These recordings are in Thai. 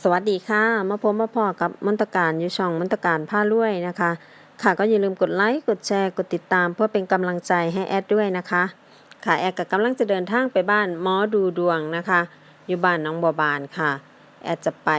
สวัสดีค่ะ มาพบมาพอกับมนตการอยู่ช่องมนตการผ้ารวยนะคะ ค่ะก็อย่าลืมกดไลค์กดแชร์กดติดตาม เพื่อเป็นกำลังใจให้แอดด้วยนะคะ ค่ะแอดก็กำลังจะเดินทางไปบ้านหมอดูดวงนะคะ อยู่บ้านน้องบัวบานค่ะ แอดจะไป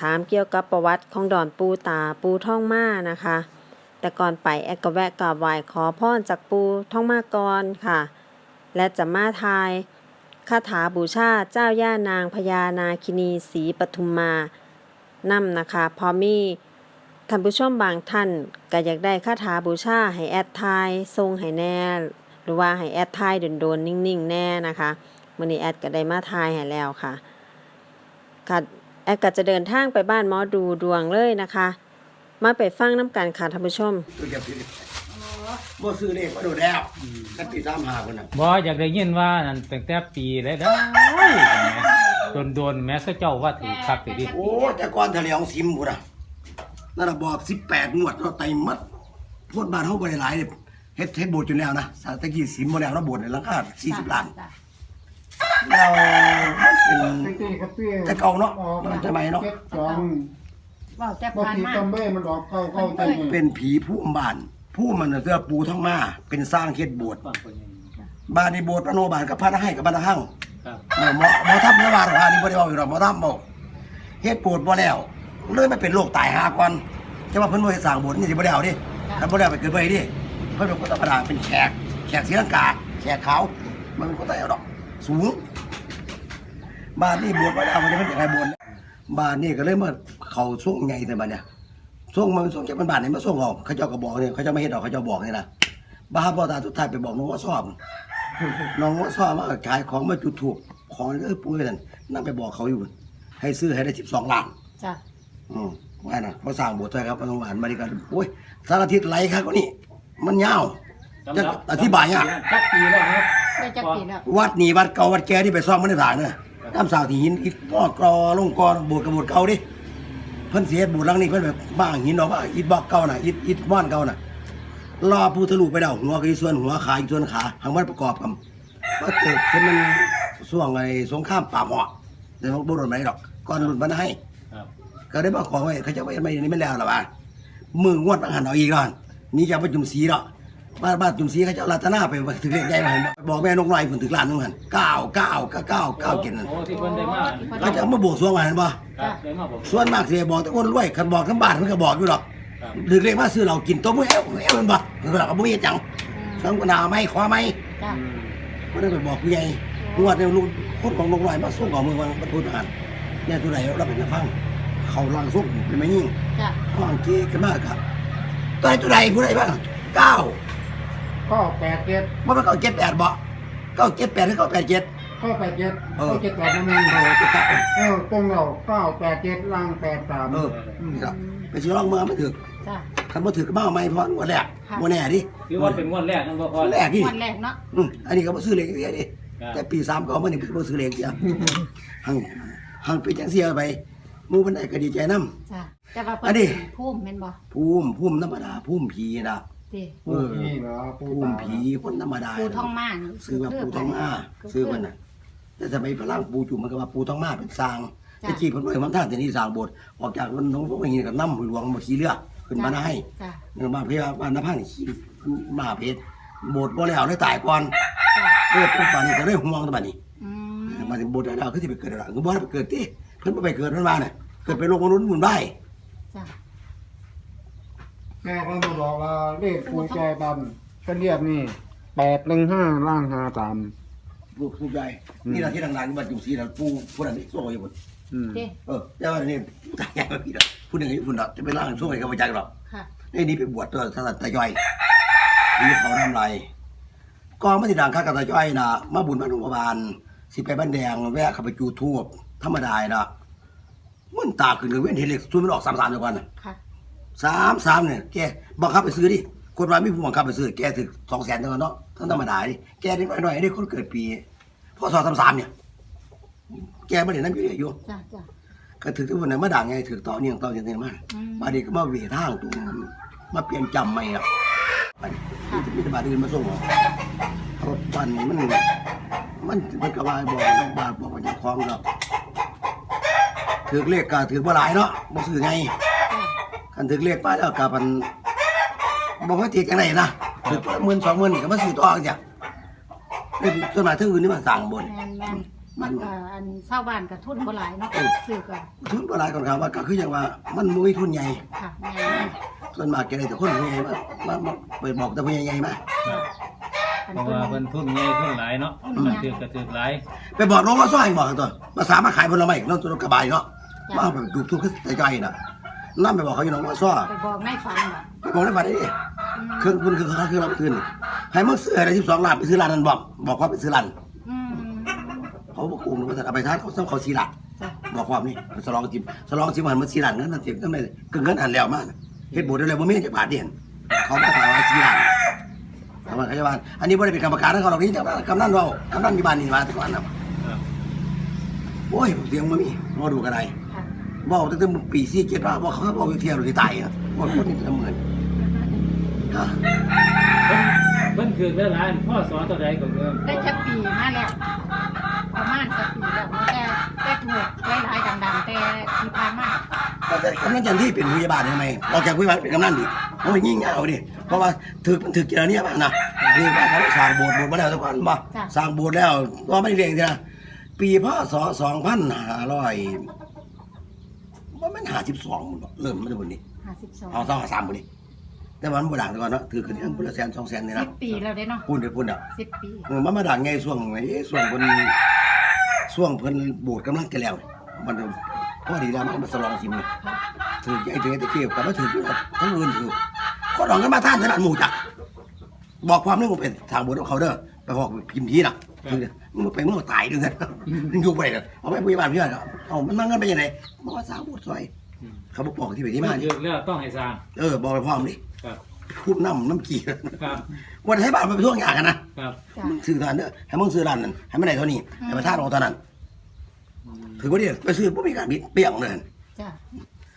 ถามเกี่ยวกับประวัติของดอนปูตาปูท่องมานะคะ แต่ก่อนไปแอดก็แวะกราบไหว้ขอพรจากปูท่องมาก่อนค่ะ และจะมาทาย คาถาบูชาเจ้าย่านางพญานาคินีศรีปทุมมานำนะคะพอมีท่านผู้ชมบางท่านก็อยากได้คาถาบูชาให้แอดทายทรงให้แน่ หรือว่าให้แอดทายโดนๆนิ่งๆ แน่นะคะมื่อนี้แอดก็ได้มาทายให้แล้วค่ะค่ะแอดก็จะเดินทางไปบ้านหมอดูดวงเลยนะคะ มาไปฟังน้ำกันค่ะท่านผู้ชม บ่ซื้อเลขมาโดดแล้วกันปีสามหาคนน่ะบ่อยากได้ยินว่านั่นตั้งแต่ปีเลยได้โดนโดนๆแม้เขาเจ้าว่าถือคักถือดิโอ้แต่ก่อนทะเลของซิมพุ่นน่ะนั่นน่ะบอก18งวดเนาะไตมัดพวดบ้านเฮาบ่ได้หลายเด้เฮ็ดเฮ็ดโบสถ์จนแล้วนะสาตะกี้ซิมบ่แล้วเนาะโบสถ์ในราคา40ล้านแล้วมันเป็นแต่เก่าเนาะมันจะใหม่เนาะจ็ดสองว่าแต่บางผ่านทีมาจำไม่มันออกเข้าเข้าใจนี่เป็นผีผู้อำบ้าน ผู้มันน่ะเสื้อปูท้องมา เป็นสร้างเฮ็ดโบสถ์บ้านในโบสถ์พระโนบาลกับพระให้กับบ้านหั่งครับเออหมอหมอทำนวาหรอกฮะนี่บ่ได้เว้าอยู่หรอกหมอทำบอกเฮ็ดโบสถ์บ่แล้วเลยไม่เป็นโรคตายหาก่อนจะว่าเพิ่นบ่เฮ็ดสร้างโบสถ์นี่สิบ่ได้เอาดิถ้าบ่ได้เอาไปเกิดไว้ดิเพิ่นเป็นคนธรรมดาเป็นแขกแขกศรีลังกาแขกขาวมันเป็นคนไทยเอาดอก สูงบ้านนี่บวชมาแล้วมันจะเป็นยังไงบวชแล้วบ้านนี่ก็เลยมาเข้าช่วงใหญ่แต่บัดเนี่ย ช่วงมันช่วงจะเป็นบ้านนี่มาช่วงออกเขาเจ้าก็บอกเนี่ยเขาเจ้าไม่เฮ็ดดอกเขาเจ้าบอกนี่นะบ้าพ่อตาทุกทายไปบอกน้องว่าชอบน้องว่าชอบมาขายของมาจุดถูกของเออปุ้ยนั่นนั่งไปบอกเขาอยู่ ให้ซื้อให้ได้สิบสองล้านจ้ะอืมว่าน่ะพอสร้างโบสถ์ใช่ครับพระสงฆ์หานมาดีกันโอ้ยสารทิศไหลครับก็นี่มันยาวจะอธิบายอะจักปีแล้วครับได้จักปีแล้ววัดนี่วัดเก่าวัดแก่ที่ไปซ่อมมันได้ถ่ายเนอะน้ำสาวที่หินอิฐบล็อกกรอลงกรโบสถ์กับโบสถ์เก่าดิ เพิ่นเสียโบสถ์หลังนี้เพิ่นแบบบ้างหินออกมาอิฐบล็อกเก่าน่ะอิฐอิฐม่อนเก่าน่ะรอผู้ทะลุไปแล้วหัวก็อีส่วนหัวขาอีกส่วนขาทางวัดประกอบกันก็เกิดขึ้นมันช่วงไอ้สงครามป่าหมอแต่มันบ่โดนไหนหรอกก่อนหลุดมันให้ครับก็ได้มาขอไว้เขาจะไว้ไม่นี่ไม่แล้วหรอวะมืองวดบางหันเอาอีกก่อนนี่จะไปจุ่มสีเนาะ บ้านบ้านจุ่มสีเขาจะเอารัตนาไปถึงเลขใหญ่มาเห็นบ่บอกแม่นกน้อยผลถึงล้านนึงหันเก้าเก้าเก้าเก้าเก้าเกินนั่นโอ้ที่เพิ่นได้มาเขาจะเอามาบวกสรวงมาเห็นบ่ครับได้มาผมส่วนมากเสียบอกแต่คนรวยคันบอกทั้งบ้านมันก็บอกอยู่หรอกครับถึงเลขมาซื้อเรากินตัวมือเอวเอวมันบ่คือเราก็บ่มีจังสังกนาไม่ขอไม่จ้ะบ่ได้ไปบอกผู้ใหญ่งวดเนี่ยลูกคนของนกน้อยมาส่งของมือวางบรรทุนหันเนี่ยตัวไหนเราเป็นนักฟัง เขาลังส่งเป็นไม่ยิ่งจ้ะห้องกี้กันมากครับตัวไหนตัวใดผู้ใดบ้างเก้า ก็แปดเจ็ดว่ามันเก้าเจ็ดแปดบ่เก้าเจ็ดแปดหรือเก้าแปดเจ็ดก็แปดเจ็ดเออก็เจ็ดแปดนั่นเองเออจะกลับเออตรงเราเก้าแปดเจ็ดล่างแปดสามเออนี่ครับไปซื้อรองเมืองไม่ถึกจ้ะ คันบ่ถึกก็มาเอาไม่เพราะงวดแรกค่ะ งวดแน่ดิคือว่าเป็นงวดแรกนั่นบ่พอแรกดิวันแรกเนาะอืมอันนี้ก็บ่ซื้อเลขเดียวดิครับแต่ปีสามก็เอามานี่บ่ซื้อเลขเดียวหังหังไปจังเสียไปหมู่เพิ่นได้ก็ดีใจนํ จ้ะแต่ว่าอันนี้เพิ่นภูมิแม่นบ่ภูมิภูมิธรรมดาภูมิผีนะ ติเอปูอนี่เหรอปูภูตามิผีคนธรรมดาปูทองมานี่ซื้อมาปูทองมาซื้อมันน่ะ แต่สมัยพระล่างปูจุ่มมันก็ว่าปูทองมาเป็นสร้างตะกี้เพิ่นบ่ให้มันทางที่นี่สร้างโบสถ์ออกจากมันน้องพวกนี้ก็นำหลวงมาขี่เรือขึ้นมาให้จ้ะเงินมาเพื่อบ้านน้ำพังนี่ขี่มาเพชรโบสถ์บ่แล้วได้ตายก่อนจ้ะเกิดเป็นป่านนี้ก็ได้ห่วงตะบัดนี้อืมมาถึงโบสถ์แล้วคือสิไปเกิดแล้วก็บ่ได้ไปเกิดติเพิ่นบ่ไปเกิดมันมาน่ะเกิดเป็นโลกมนุษย์หมุนได้จ้ะ แม่ก็มาบอกว่าเลขปูใจดำก็เรียกนี่แปดหนึ่งห้าล่างห้าสาม ลูกผู้ใหญ่นี่ล่ะที่ดังๆนี่มันจุสีน่ะปูผู้นั้นนี่โซ่อยู่พุ่นอืมติเออแต่ว่านี่ตายใหญ่กว่าพี่ดอกผู้หนึงอายุพุ่นดอกจะไปล่างโซ่ให้เขาบ่จักหรอกค่ะ นี่นี่ไปบวชตัวท่านตาย่อยนี่เขาทำไรกองมาติดังข้ากับตาย่อยนะมาบุญมาหนุ่มบาลสิไปบ้านแดงแวะเข้าไปจูทูบธรรมดานะมันตาขึ้นกับเว้นเห็นเลขทุนมันออกสามสามเดียวกันน่ะค่ะ สามสามเนี่ยแกบังคับไปซื้อดิคนว่ามีผู้บังคับไปซื้อแกถึงสองแสนเดียวกันเนาะทั้งธรรมดาดิแกนิดหน่อยๆนี่คนเกิดปีพศสามสามเนี่ย แกไม่ได้นั่นอยู่เนี่ยอยู่ จ้ะจ้ะ ก็ถือที่วันไหนมาด่างไงถือต่อเนื่องต่อเนื่องมาอืมบาดนี้ก็มาเวทางตรงนั้นมาเปลี่ยนจำใหม่ครับบาดนี้มีแต่บาดอื่นมาส่งเอารถบันนี่มันมันมันกระบายบอกน้องบาดบอกว่าจะคล้องครับถือเลขก็ถือบ่หลายเนาะบ่ซื้อไง จ้ะคันถือเลขไปแล้วก็มันบ่ว่าติดจังไดนะถือหมื่นสองหมื่นนี่ก็มาซื้อต่อจังเป็นส่วนมากทั้งอื่นนี่มันสั่งบน แม่นแม่นมันก็อันเศร้าบ้านกับทุนบ่หลายเนาะซื้อก็ทุนบ่หลายก่อนครับว่าก็คืออย่างว่ามันบ่มีทุนใหญ่ ค่ะแม่นส่วนมากแกได้แต่คนผู้ใหญ่มามามาไปบอกแต่ผู้ใหญ่ๆมาอันเพราะเพิ่นว่าเพิ่นทุนใหญ่ทุนหลายเนาะมันถือกระถือหลายไปบอกน้องว่าซ้อยบอกกันตัวภาษามาขายผลไม้น้องตัวกระบายเนาะมาเอาไปดูทุกข์ใจใจน่ะ นั่นไปบอกเขาอยู่น้องว่าซ้อไปบอกในฝันบ่ไปบอกได้ฝันได้ดิเครื่องคุณคือเขาคือรับคืนให้มึงซื้ออะไร12ล้านไปซื้อร้านนั้นบอกบอกว่าไปซื้อร้านอืมเขาบอกกูว่าเอาไปทานเขาต้องเขาสีหลักจ้ะบอกความนี่สลองจิมสลองจิมหันมาสีหลักเงินนั่นเสียงนั่นเลยก็เงินหันแล้วมากเฮ็ดบุญได้เลยบ่มีจะบาทเดียนเขามาถามว่าสีหลักถามว่าขยาบาลอันนี้บ่ได้เป็นกรรมการนะเขาหรอกนี่แต่ว่ากำนันเรากำนันอยู่บ้านนี่มาแต่ก่อนนะครับโอ้ยเสียงบ่มีมาดูกันได้ค่ะ บอกตั้งแต่ปีสี่เจ็ดว่าบอกเขาบอกอยู่เที่ยวหรือตายอะบอกคนนี้เป็นหมื่นฮะเพิ่นเพิ่นถือหลายๆพ่อสอนตัวใดก็เพิ่มได้จักปีมาแล้วประมาณจักปีแล้วแต่แต่ถูกหลายๆดังๆแต่ที่ผ่านมาแต่กำนันจันที่เป็นพยาบาลทำไมออกจากพยาบาลเป็นกำนันดิโอ้ยยิ่งเงาดิเพราะว่าถึกมันถึกเจอเนี่ยมานะคือว่าเขาสร้างโบสถ์โบสถ์มาแล้วทุกคนบ่สร้างโบสถ์แล้วก็ไม่ได้เรียงนะปีพศสองพันห้าร้อย ว่ามันห้าสิบสองเริ่มมาได้บนนี้52เอาสองสามบนนี้ แต่ว่ามันบ่ดังแต่ก่อนเนาะถือกันยังคนละแสนสองแสนนี่นะ10ปีแล้วเด้เนาะพูดเดี๋ยวพูดเดี๋ยว10ปีเออมันมาดังไงช่วงไหนช่วงเพิ่นช่วงเพิ่นโบสถ์กำลังจะแล้วนี่มันพอดีแล้วมันมาสลองสิมนี่ค่ะถือไอ้ถือไอ้ตะเกียบกับมาถืออยู่ครับทั้งอื่นถือก็ดองกันมาท่านในบ้านหมู่จักบอกความเรื่องเป็นทางโบสถ์ของเขาเด้อไปบอกพิมพ์ทีน่ะคือ มึงไปมึงตายด้วยกันมึงอยู่ไปเด้อเอาไปผู้ใหญ่บ้านเพื่อนก็เอามันนั่งกันไปยังไงบอกว่าสร้างโบสถ์ซอย เขาบอกบอกที่ไปที่มาเพิ่นนี่ถือแล้วต้องให้สร้าง เออบอกไปพร้อมดิครับพูดน้ำน้ำกี่ครับวันให้บ้านมันไปท่วงอย่างกันนะครับจ้ะมึงซื้อทานเด้อให้มึงซื้อร้านนั้นให้มันได้เท่านี้ให้มันท่านของเท่านั้นอืมถือว่าดิไปซื้อบ่มีการบิดเปี้ยงเลยจ้ะ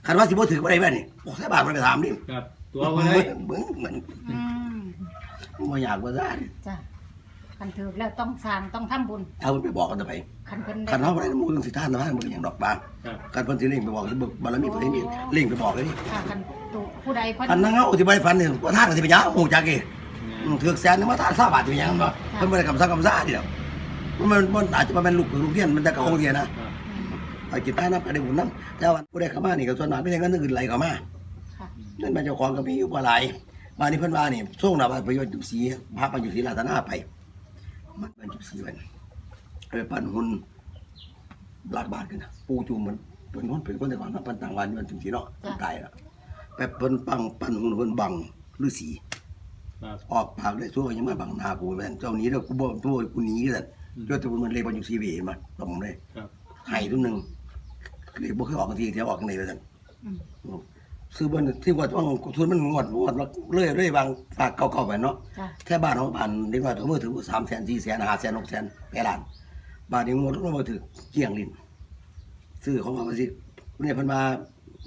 คันว่าสิบ่ถือบ่ได้แม่นี่บอกใส่บาทมันไปถามดิครับตัวบ่ได้มึงเหมือนอืมบ่อยากว่าซ่าดิจ้ะ คันถึกแล้วต้องสร้างต้องทำบุญเอามันไปบอกกันต่อไปคันเพิ่นคันได้เฮาบ่ได้หมู่ถึงสิท่านนะบ่อย่างดอกบางครับคันเพิ่นสิเล่งไปบอกสิเบิกบารมีเพิ่นนี่เล่งไปบอกเลยนี่ค่ะคันตุผู้ใดเพิ่นคันนั่งเฮาสิบ่ได้ฝันนี่บ่ท่านก็สิไปยาวฮู้จักอีอืมถือแสนนึงมาท่าน20บาทสิไปหยังบ่เพิ่นบ่ได้กำซักกำซ่าดิดอกมันมันอาจจะมาเป็นลูกลูกเรียนมันจะก็คงเรียนนะครับไปกินใต้น้ำไปได้บุญน้ำแต่ว่าผู้ใดเข้ามานี่ก็ส่วนมากไม่ใช่เงินอื่นไหลเข้ามาค่ะเงินมาเจ้าของก็มีอยู่บ่หลายมานี่เพิ่นว่านี่ส่งน่ะว่าไปอยู่จุสีพาไปอยู่ศรีราชนาไป มันเป็นจุสีเพิ่นไปปั่นหุ่นหลักบาทกันนะปูจูมมันเป็นคนเป็นคนแต่ก่อนนะปั่นต่างวันมันจุสีเนาะตายแล้วไปเพิ่นปังปั่นหุ่นเพิ่นบังฤาษีครับออกปากได้ซั่วยังมาบังหน้ากูแม่นเจ้าหนี้แล้วกูบ่ตัวกูหนีกันเจ้าตัวมันเลยบ่อยู่สีเวมาตรงเลยครับไห้ตัวหนึงเลยบ่เคยออกกันทีเที่ยวออกกันไหนว่าซั่นอืม ซื้อเบิ่นที่ว่าต้องทุนมันงวดงวดเรื่อยเรื่อยบางฝากเก่าๆไปเนาะจ้ะ แค่บ้านของบ้านเด็กน้อยตัวมือถือ3แสน4แสน5แสน6แสนแปดล้านบ้านนี้งวดลงมาถือเกี่ยงลิ้นซื้อของเขาสิเนี่ยเพิ่นว่า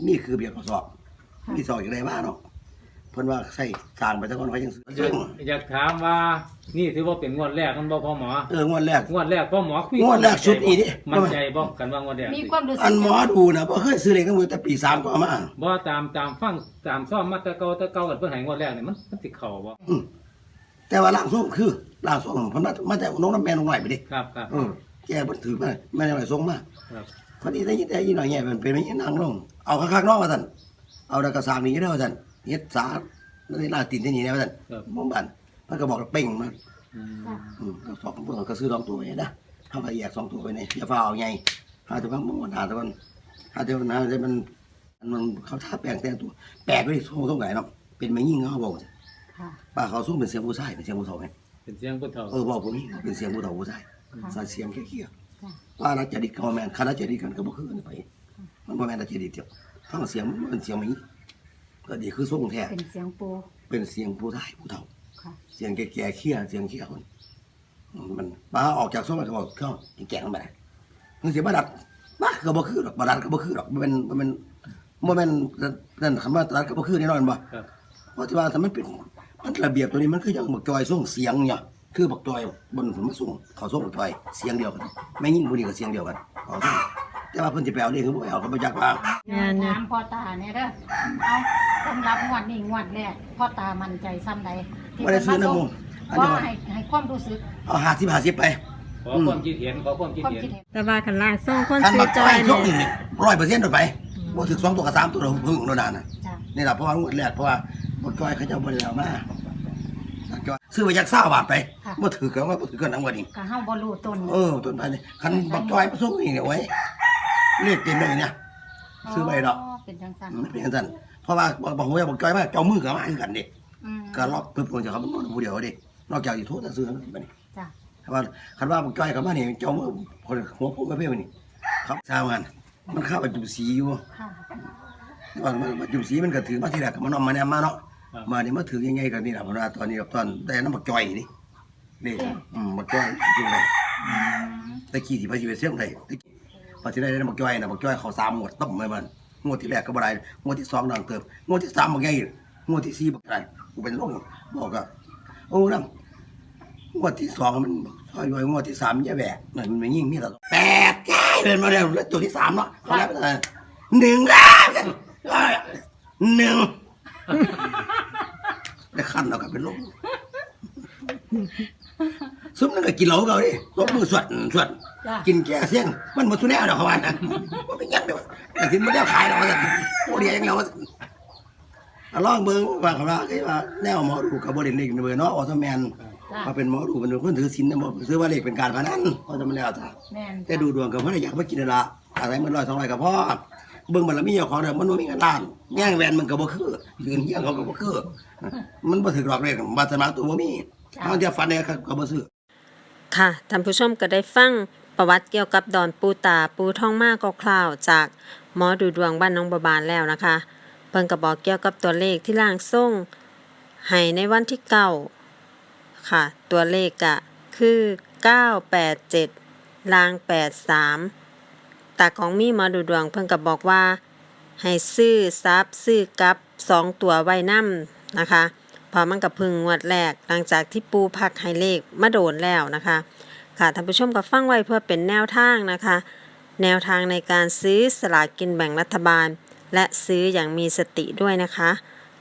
นี่คือเบียร์กระสอบ มีสอบอย่างไรบ้าเนาะ เพิ่นว่าใส่สร้างไปแต่ก่อนเขายังซื้ออยากถามว่านี่ถือว่าเป็นงวดแรกกันบ่พ่อหมอเอองวดแรกงวดแรกพ่อหมอคุยงวดแรกสุดอีนี่มั่นใจบ่กันว่างวดแรกมีความรู้สึกอันหมอดูนะบ่เคยซื้อเลขทั้งมือแต่ปี3ก็เอามาบ่ตามตามฟังตามซ่อมมาแต่เก่าแต่เก่ากันเพิ่นให้งวดแรกนี่มันมันสิเข้าบ่อืมแต่ว่าล่างทรงคือล่างทรงเพิ่นมามาแต่น้องน้ำแม่น้องหน่อยไปดิครับครับเออแกบ่ถือมาแม่น้องหน่อยทรงมาครับพอดีได้ยินได้ยินหน่อยแง่มันเป็นไม่ยินนางลงเอาข้างๆนอกมาสั่นเอาดากระสางนี้ได้มาสั่น เฮ็ดสาในลาตินที่นี่ได้มาสั่นครับมุมบันมันก็บอกเป่งมาอืมจ้ะอืมก็สองตัวก็ซื้อสองตัวไว้นะถ้าไปแยกสองตัวไว้นี่อย่าฟ้าเอาไงหาตัวมันมันหาตัวมันหาตัวมันหาตัวมันมันเขาท่าแปลงแต่งตัวแปลกเลยส่งส่งไหนเนาะเป็นไม่ยิ่งเขาบอกค่ะ ป้าเขาสู้เป็นเสียงผู้ชายเป็นเสียงผู้เฒ่าไงเป็นเสียงผู้เฒ่าเออบอกผมนี่เป็นเสียงผู้เฒ่าผู้ชายค่ะใส่เสียงเคี้ยวๆจ้ะว่านักจริตกับบ่แมนคณะจริตกันก็บ่คือกันไป มันบ่แม่นนักจริตเดียวฟังเสียงมันเป็นเสียงมี ก็ดีคือทรงแท้เป็นเสียงปูเป็นเสียงผู้ชายผู้เฒ่าค่ะเสียงแก่ๆเคี้ยเสียงเคี้ยคนอืมมันป้าออกจากทรงมันก็บอกเข้าแก่ๆลงไปมันสิบ่ดัดบ้าก็บ่คือดอกบ่ดัดก็บ่คือดอกมันเป็นมันเป็นบ่แม่นนั่นคำว่าดัดก็บ่คือแน่นอนบ่ครับเพราะที่ว่าถ้ามันเป็นมันระเบียบตัวนี้มันคืออย่างบักจอยส่งเสียงเนี่ยคือบักจอยบนผมมาส่งเขาส่งบักจอยเสียงเดียวกันไม่ยิ่งผู้นี้ก็เสียงเดียวกันเขาส่งแต่ว่าเพิ่นสิไปเอานี่คือบ่ไปเอาก็บ่จักว่างานเนี่ยถามพ่อตาเนี่ยเด้อเอา สำหรับงวดนี้งวดแรกพ่อตามั่นใจซ้ำใดที่บ่ได้ซื้อน้ำมูกอันก็นี้ว่าให้ให้ความรู้สึกเอา50 50ไปขอความคิดเห็นขอความคิดความเห็น คิดเห็นแต่ว่าคันล่างส่งคนคันซื้บัอกจจ้ออยยช่วงเนี่ยนี้100%โดดไปบ่ถึง2ตัวกับ3ตัวเราพึ่งโดนนานน่ะจ้ะนี่ล่ะเพราะว่างวดแรกเพราะว่าบักจ้อยเขาจะเอาบ่ได้เอามาบักจ้อยซื้อไปจัก20บาทไปบ่ถือกันว่าบ่ถือกันนำกันอีกก็เฮาบ่รู้ต้นเออต้นไปนี่คันบักจ้อยมาส่งนี่เนี่ยโอ้ยเลขเต็มเลยเนี่ย ซื้อไปดอก เป็นจังซั่นมันเป็นจังซั่น เพราะว่าบอกบอกว่าบักจ้อยมาเจ้ามือก็มาคือกันเด้อืมก็รอบปึ๊บลงจากเขาเป็นคนผู้เดียวเดินอกจากอยู่โทษแต่ซื้อมันไปนี่จ้ะคันว่าคันว่าผมจ้อยเขามานี่เจ้ามือคนหัวผมก็เพี้ยนี่ครับทราบกันมันเข้าไปจุ่มสีอยู่ค่ะว่ามันจุ่มสีมันก็ถือมาทีแรกก็มันนอมมาเนี่ยมาเนาะมานี่มาถือยังไงกันนี่แหละเพราะว่าตอนนี้กับตอนแต่น้ำบักจ้อยนี่นี่อืมบักจ้อยจริงเลยตะกี้ที่พระชีวิตเสียงไดตะกี้พอที่ได้ได้บักจ้อยนะบักจ้อยเขาสามหมวดต้มเลยมัน งวดที่แรกก็บ่ได้งวดที่สองดังเติบงวดที่สามบักใหญ่งวดที่สี่บักไรกูเป็นลงบอกก็โอ้น้ำงวดที่สองมันทอยอยงวดที่สามมันจะแบกนั่นมันยิ่งมีแต่แปดแก้เป็นมาแล้วแล้วตัวที่สามเนาะเขาแล้วเป็นหนึ่งอะหนึ่งได้ขั้นเราก็เป็นลม ซุ้มนั่นก็กินเหล้าเขาดิลบมือสวดสวดจ้ะ กินแก่เสี่ยง มันหมดทุนแน่ดอกเขาว่านะว่าเป็นยังเดียวแต่ถึงไม่ได้ขายดอกว่าสั่นโอ้เดียวเองแล้วว่าสั่นอะลองเบิ่งว่าเขาว่าคือว่าแนวหมอดูกับบริเวณเบอร์เนาะออโตแมนจ้ะ มาเป็นหมอดูเป็นคนถือศีลนะบอกซื้อว่าเลขเป็นการพนันเพราะจะมาแล้วจ้ะ แม่นแต่ดูดวงกับพ่ออยากมากินนั่นละอะไรมันร้อยสองร้อยกับพ่อเบิ่งมันละมีเจ้าของเด้อมันบ่มีเงินล้านแย่งแหวนมันก็บ่คือยืนเฮียงเขาก็บ่คือ มันบ่ถึกหรอกเลขบัตรสมาตัวบ่มีบางทีฟันเนี่ยก็บ่ซื้อ ค่ะท่านผู้ชมก็ได้ฟังประวัติเกี่ยวกับดอนปูตาปูท่องมากคร่าวๆจากหมอดูดวงบ้านน้องบาบานแล้วนะคะ เพิ่นก็บอกเกี่ยวกับตัวเลขที่ล่างส่งให้ในวันที่เก้าค่ะ ตัวเลขก็คือ 987ลาง 83ตาของมีหมอดูดวงเพิ่นก็บอกว่า ให้ซื้อซับซื้อกับสองตัวไว้นำนะคะ พอมันกับพึงงวดแรก หลังจากที่ปูพักให้เลขมาโดนแล้วนะคะ ค่ะท่านผู้ชมก็ฟังไว้เพื่อเป็นแนวทางนะคะ แนวทางในการซื้อสลากกินแบ่งรัฐบาล และซื้ออย่างมีสติด้วยนะคะ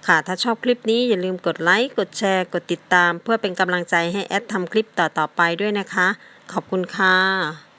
ค่ะถ้าชอบคลิปนี้อย่าลืมกดไลค์กดแชร์กดติดตาม เพื่อเป็นกำลังใจให้แอดทำคลิปต่อๆไปด้วยนะคะ ขอบคุณค่ะ